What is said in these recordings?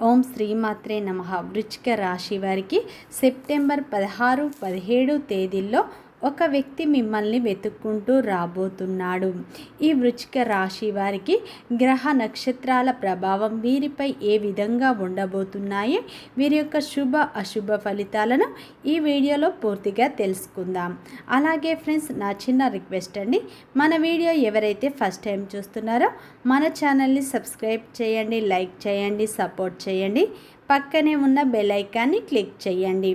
ఓం శ్రీమాత్రే నమ. వృచ్చిక రాశి వారికి సెప్టెంబర్ పదహారు పదిహేడు తేదీల్లో ఒక వ్యక్తి మిమ్మల్ని వెతుక్కుంటూ రాబోతున్నాడు. ఈ వృచ్చిక రాశి వారికి గ్రహ నక్షత్రాల ప్రభావం వీరిపై ఏ విధంగా ఉండబోతున్నాయి? వీరి యొక్క శుభ అశుభ ఫలితాలను ఈ వీడియోలో పూర్తిగా తెలుసుకుందాం. అలాగే ఫ్రెండ్స్ నా చిన్న రిక్వెస్ట్ అండి మన వీడియో ఎవరైతే ఫస్ట్ టైం చూస్తున్నారో మన ఛానల్ని సబ్స్క్రైబ్ చేయండి లైక్ చేయండి సపోర్ట్ చేయండి. పక్కనే ఉన్న బెల్ ఐకాన్ని క్లిక్ చేయండి.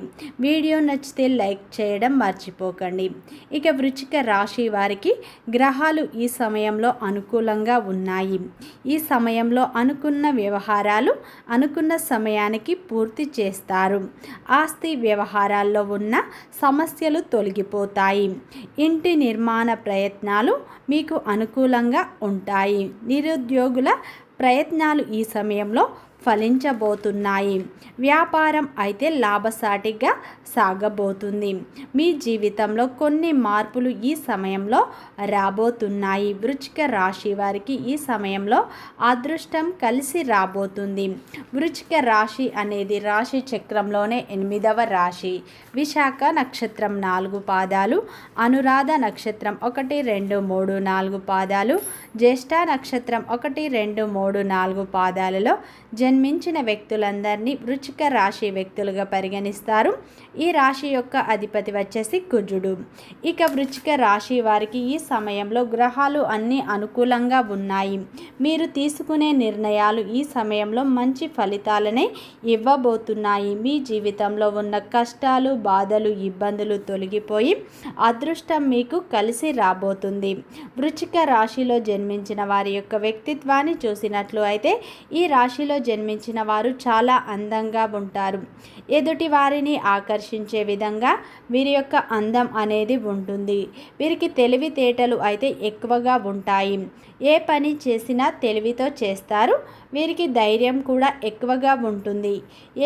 వీడియో నచ్చితే లైక్ చేయడం మర్చిపోకండి. ఇక వృచ్చిక రాశి వారికి గ్రహాలు ఈ సమయంలో అనుకూలంగా ఉన్నాయి. ఈ సమయంలో అనుకున్న వ్యవహారాలు అనుకున్న సమయానికి పూర్తి చేస్తారు. ఆస్తి వ్యవహారాల్లో ఉన్న సమస్యలు తొలగిపోతాయి. ఇంటి నిర్మాణ ప్రయత్నాలు మీకు అనుకూలంగా ఉంటాయి. నిరుద్యోగుల ప్రయత్నాలు ఈ సమయంలో ఫలించబోతున్నాయి. వ్యాపారం అయితే లాభసాటిగా సాగబోతుంది. మీ జీవితంలో కొన్ని మార్పులు ఈ సమయంలో రాబోతున్నాయి. వృచ్చిక రాశి వారికి ఈ సమయంలో అదృష్టం కలిసి రాబోతుంది. వృచ్చిక రాశి అనేది రాశి చక్రంలోనే ఎనిమిదవ రాశి. విశాఖ నక్షత్రం నాలుగు పాదాలు అనురాధ నక్షత్రం ఒకటి రెండు మూడు నాలుగు పాదాలు జ్యేష్ఠ నక్షత్రం ఒకటి రెండు మూడు నాలుగు పాదాలలో జన్మించిన వ్యక్తులందరినీ వృచ్చిక రాశి వ్యక్తులుగా పరిగణిస్తారు. ఈ రాశి యొక్క అధిపతి వచ్చేసి కుజుడు. ఇక వృచ్చిక రాశి వారికి ఈ సమయంలో గ్రహాలు అన్నీ అనుకూలంగా ఉన్నాయి. మీరు తీసుకునే నిర్ణయాలు ఈ సమయంలో మంచి ఫలితాలనే ఇవ్వబోతున్నాయి. మీ జీవితంలో ఉన్న కష్టాలు బాధలు ఇబ్బందులు తొలగిపోయి అదృష్టం మీకు కలిసి రాబోతుంది. వృచ్చిక రాశిలో జన్మించిన వారి యొక్క వ్యక్తిత్వాన్ని చూసినట్లు అయితే ఈ రాశిలో జన్మించిన వారు చాలా అందంగా ఉంటారు. ఎదుటి వారిని ఆకర్షించే విధంగా వీరి యొక్క అందం అనేది ఉంటుంది. వీరికి తెలివితేటలు అయితే ఎక్కువగా ఉంటాయి. ఏ పని చేసినా తెలివితో చేస్తారు వీరికి ధైర్యం కూడా ఎక్కువగా ఉంటుంది.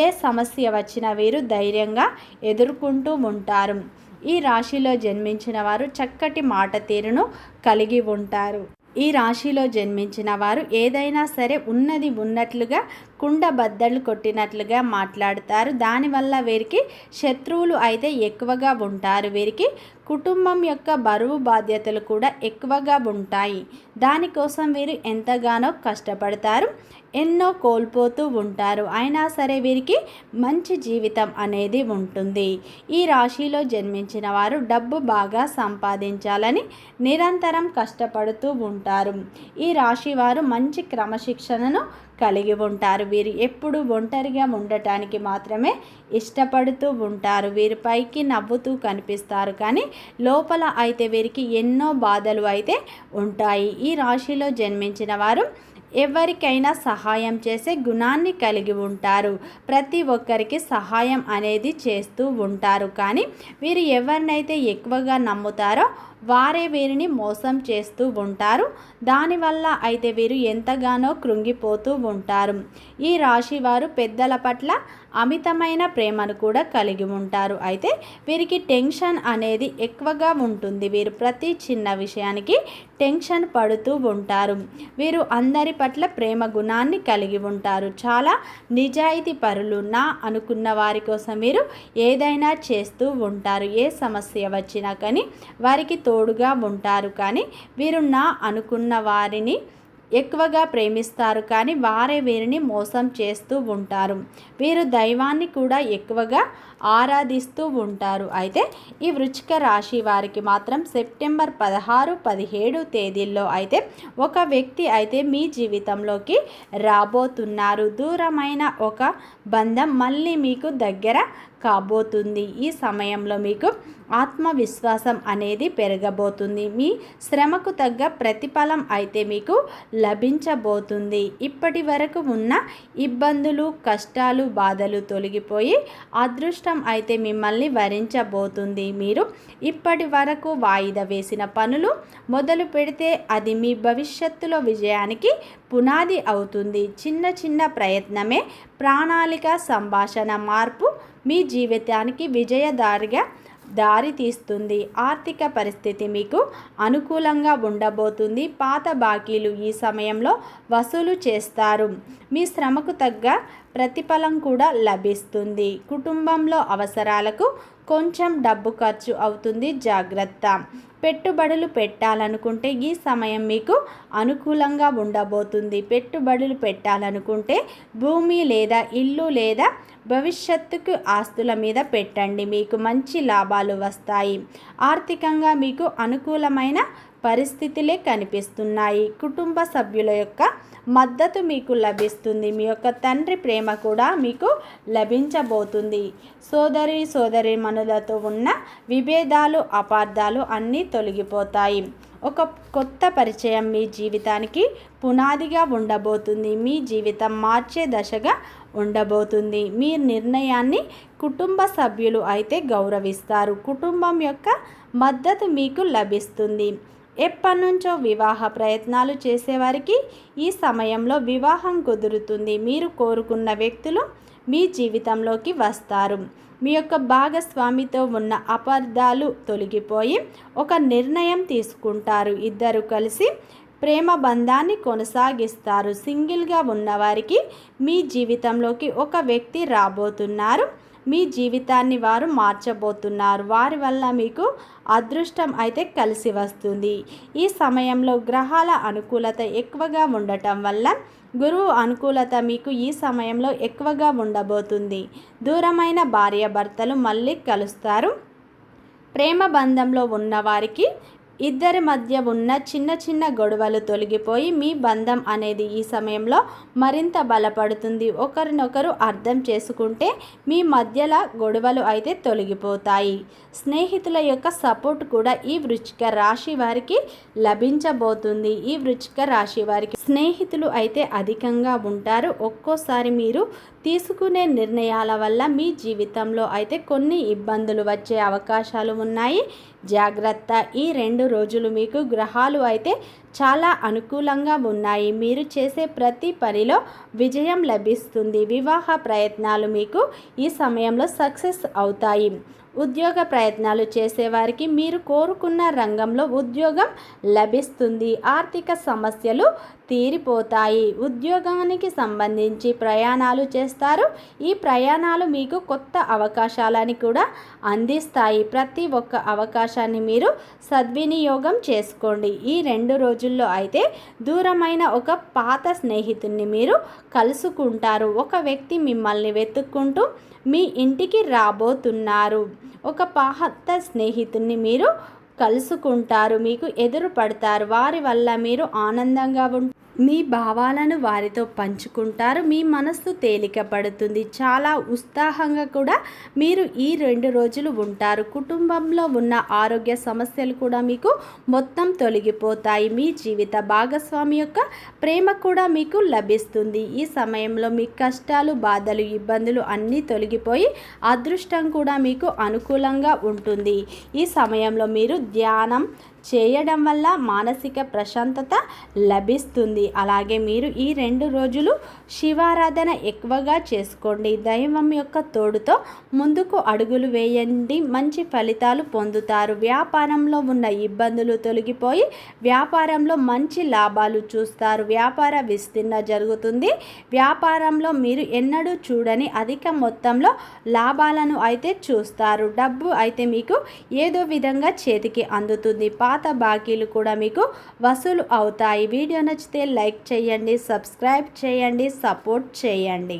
ఏ సమస్య వచ్చినా వీరు ధైర్యంగా ఎదుర్కొంటూ ఉంటారు. ఈ రాశిలో జన్మించిన వారు చక్కటి మాట తీరును కలిగి ఉంటారు. ఈ రాశిలో జన్మించిన వారు ఏదైనా సరే ఉన్నది ఉన్నట్లుగా కుండ బద్దలు కొట్టినట్లుగా మాట్లాడతారు. దానివల్ల వీరికి శత్రువులు అయితే ఎక్కువగా ఉంటారు. వీరికి కుటుంబం యొక్క బరువు బాధ్యతలు కూడా ఎక్కువగా ఉంటాయి. దానికోసం వీరు ఎంతగానో కష్టపడతారు. ఎన్నో కోల్పోతూ ఉంటారు. అయినా సరే వీరికి మంచి జీవితం అనేది ఉంటుంది. ఈ రాశిలో జన్మించిన వారు డబ్బు బాగా సంపాదించాలని నిరంతరం కష్టపడుతూ ఉంటారు. ఈ రాశి వారు మంచి క్రమశిక్షణను కలిగి ఉంటారు. వీరు ఎప్పుడు ఒంటరిగా ఉండటానికి మాత్రమే ఇష్టపడుతూ ఉంటారు. వీరి పైకి నవ్వుతూ కనిపిస్తారు. కానీ లోపల అయితే వీరికి ఎన్నో బాధలు అయితే ఉంటాయి. ఈ రాశిలో జన్మించిన వారు ఎవరికైనా సహాయం చేసే గుణాన్ని కలిగి ఉంటారు. ప్రతి ఒక్కరికి సహాయం అనేది చేస్తూ ఉంటారు. కానీ వీరు ఎవరినైతే ఎక్కువగా నమ్ముతారో వారే వీరిని మోసం చేస్తూ ఉంటారు. దానివల్ల అయితే వీరు ఎంతగానో కృంగిపోతూ ఉంటారు. ఈ రాశి వారు పెద్దల పట్ల అమితమైన ప్రేమను కూడా కలిగి ఉంటారు. అయితే వీరికి టెన్షన్ అనేది ఎక్కువగా ఉంటుంది. వీరు ప్రతి చిన్న విషయానికి టెన్షన్ పడుతూ ఉంటారు. వీరు అందరి పట్ల ప్రేమ గుణాన్ని కలిగి ఉంటారు. చాలా నిజాయితీ పరులు నా అనుకున్న వారి కోసం వీరు ఏదైనా చేస్తూ ఉంటారు. ఏ సమస్య వచ్చినా కానీ వారికి తోడుగా ఉంటారు. కానీ వీరు నా అనుకున్న వారిని ఎక్కువగా ప్రేమిస్తారు కానీ వారే వీరిని మోసం చేస్తూ ఉంటారు. వీరు దైవాన్ని కూడా ఎక్కువగా ఆరాధిస్తూ ఉంటారు. అయితే ఈ వృచ్చిక రాశి వారికి మాత్రం సెప్టెంబర్ పదహారు పదిహేడు తేదీల్లో అయితే ఒక వ్యక్తి అయితే మీ జీవితంలోకి రాబోతున్నారు. దూరమైన ఒక బంధం మళ్ళీ మీకు దగ్గర కాబోతుంది. ఈ సమయంలో మీకు ఆత్మవిశ్వాసం అనేది పెరగబోతుంది. మీ శ్రమకు తగ్గ ప్రతిఫలం అయితే మీకు లభించబోతుంది. ఇప్పటి వరకు ఉన్న ఇబ్బందులు కష్టాలు బాధలు తొలగిపోయి అదృష్టం అయితే మిమ్మల్ని వరించబోతుంది. మీరు ఇప్పటి వరకు వాయిదా వేసిన పనులు మొదలు పెడితే అది మీ భవిష్యత్తులో విజయానికి పునాది అవుతుంది. చిన్న చిన్న ప్రయత్నమే ప్రణాళిక సంభాషణ మార్పు మీ జీవితానికి విజయదారిగా దారి తీస్తుంది. ఆర్థిక పరిస్థితి మీకు అనుకూలంగా ఉండబోతుంది. పాత బాకీలు ఈ సమయంలో వసూలు చేస్తారు. మీ శ్రమకు తగ్గ ప్రతిఫలం కూడా లభిస్తుంది. కుటుంబంలో అవసరాలకు కొంచెం డబ్బు ఖర్చు అవుతుంది. జాగ్రత్త. పెట్టుబడులు పెట్టాలనుకుంటే ఈ సమయం మీకు అనుకూలంగా ఉండబోతుంది. పెట్టుబడులు పెట్టాలనుకుంటే భూమి లేదా ఇల్లు లేదా భవిష్యత్తుకు ఆస్తుల మీద పెట్టండి. మీకు మంచి లాభాలు వస్తాయి. ఆర్థికంగా మీకు అనుకూలమైన పరిస్థితులే కనిపిస్తున్నాయి. కుటుంబ సభ్యుల యొక్క మద్దతు మీకు లభిస్తుంది. మీ యొక్క తండ్రి ప్రేమ కూడా మీకు లభించబోతుంది. సోదరి సోదరి మనులతో ఉన్న విభేదాలు అపార్థాలు అన్నీ తొలగిపోతాయి. ఒక కొత్త పరిచయం మీ జీవితానికి పునాదిగా ఉండబోతుంది. మీ జీవితం మార్చే దశగా ఉండబోతుంది. మీ నిర్ణయాన్ని కుటుంబ సభ్యులు అయితే గౌరవిస్తారు. కుటుంబం యొక్క మద్దతు మీకు లభిస్తుంది. ఎప్పటి నుంచో వివాహ ప్రయత్నాలు చేసేవారికి ఈ సమయంలో వివాహం కుదురుతుంది. మీరు కోరుకున్న వ్యక్తులు మీ జీవితంలోకి వస్తారు. మీ యొక్క భాగస్వామితో ఉన్న అపార్థాలు తొలగిపోయి ఒక నిర్ణయం తీసుకుంటారు. ఇద్దరు కలిసి ప్రేమ బంధాన్ని కొనసాగిస్తారు. సింగిల్గా ఉన్నవారికి మీ జీవితంలోకి ఒక వ్యక్తి రాబోతున్నారు. మీ జీవితాన్ని వారు మార్చబోతున్నారు. వారి వల్ల మీకు అదృష్టం అయితే కలిసి వస్తుంది. ఈ సమయంలో గ్రహాల అనుకూలత ఎక్కువగా ఉండటం వల్ల గురువు అనుకూలత మీకు ఈ సమయంలో ఎక్కువగా ఉండబోతుంది. దూరమైన భార్యాభర్తలు మళ్ళీ కలుస్తారు. ప్రేమ బంధంలో ఉన్నవారికి ఇద్దరి మధ్య ఉన్న చిన్న చిన్న గొడవలు తొలగిపోయి మీ బంధం అనేది ఈ సమయంలో మరింత బలపడుతుంది. ఒకరినొకరు అర్థం చేసుకుంటే మీ మధ్యలో గొడవలు అయితే తొలగిపోతాయి. స్నేహితుల యొక్క సపోర్ట్ కూడా ఈ వృచ్చిక రాశి వారికి లభించబోతుంది. ఈ వృచ్చిక రాశి వారికి స్నేహితులు అయితే అధికంగా ఉంటారు. ఒక్కోసారి మీరు తీసుకునే నిర్ణయాల వల్ల మీ జీవితంలో అయితే కొన్ని ఇబ్బందులు వచ్చే అవకాశాలు ఉన్నాయి. జాగ్రత్త ఈ రెండు రోజులు మీకు గ్రహాలు అయితే చాలా అనుకూలంగా ఉన్నాయి. మీరు చేసే ప్రతి పనిలో విజయం లభిస్తుంది. వివాహ ప్రయత్నాలు మీకు ఈ సమయంలో సక్సెస్ అవుతాయి. ఉద్యోగ ప్రయత్నాలు చేసేవారికి మీరు కోరుకున్న రంగంలో ఉద్యోగం లభిస్తుంది. ఆర్థిక సమస్యలు తీరిపోతాయి. ఉద్యోగానికి సంబంధించి ప్రయాణాలు చేస్తారు. ఈ ప్రయాణాలు మీకు కొత్త అవకాశాలని కూడా అందిస్తాయి. ప్రతి ఒక్క అవకాశాన్ని మీరు సద్వినియోగం చేసుకోండి. ఈ రెండు రోజుల్లో అయితే దూరమైన ఒక పాత స్నేహితుడిని మీరు కలుసుకుంటారు. ఒక వ్యక్తి మిమ్మల్ని వెతుక్కుంటూ మీ ఇంటికి రాబోతున్నారు. ఒక పాత స్నేహితుడిని మీరు కలుసుకుంటారు మీకు ఎదురు పడతారు వారి వల్ల మీరు ఆనందంగా ఉంటారు మీ భావాలను వారితో పంచుకుంటారు మీ మనస్సు తేలిక పడుతుంది చాలా ఉత్సాహంగా కూడా మీరు ఈ రెండు రోజులు ఉంటారు. కుటుంబంలో ఉన్న ఆరోగ్య సమస్యలు కూడా మీకు మొత్తం తొలగిపోతాయి. మీ జీవిత భాగస్వామి యొక్క ప్రేమ కూడా మీకు లభిస్తుంది. ఈ సమయంలో మీ కష్టాలు బాధలు ఇబ్బందులు అన్నీ తొలగిపోయి అదృష్టం కూడా మీకు అనుకూలంగా ఉంటుంది. ఈ సమయంలో మీరు ధ్యానం చేయడం వల్ల మానసిక ప్రశాంతత లభిస్తుంది. అలాగే మీరు ఈ రెండు రోజులు శివారాధన ఎక్కువగా చేసుకోండి. దైవం యొక్క తోడుతో ముందుకు అడుగులు వేయండి. మంచి ఫలితాలు పొందుతారు. వ్యాపారంలో ఉన్న ఇబ్బందులు తొలగిపోయి వ్యాపారంలో మంచి లాభాలు చూస్తారు. వ్యాపార విస్తీర్ణ జరుగుతుంది. వ్యాపారంలో మీరు ఎన్నడూ చూడని అధిక మొత్తంలో లాభాలను అయితే చూస్తారు. డబ్బు అయితే మీకు ఏదో విధంగా చేతికి అందుతుంది. పాత బాకీలు కూడా మీకు వసూలు అవుతాయి. వీడియో నచ్చితే లైక్ చేయండి సబ్స్క్రైబ్ చేయండి సపోర్ట్ చేయండి.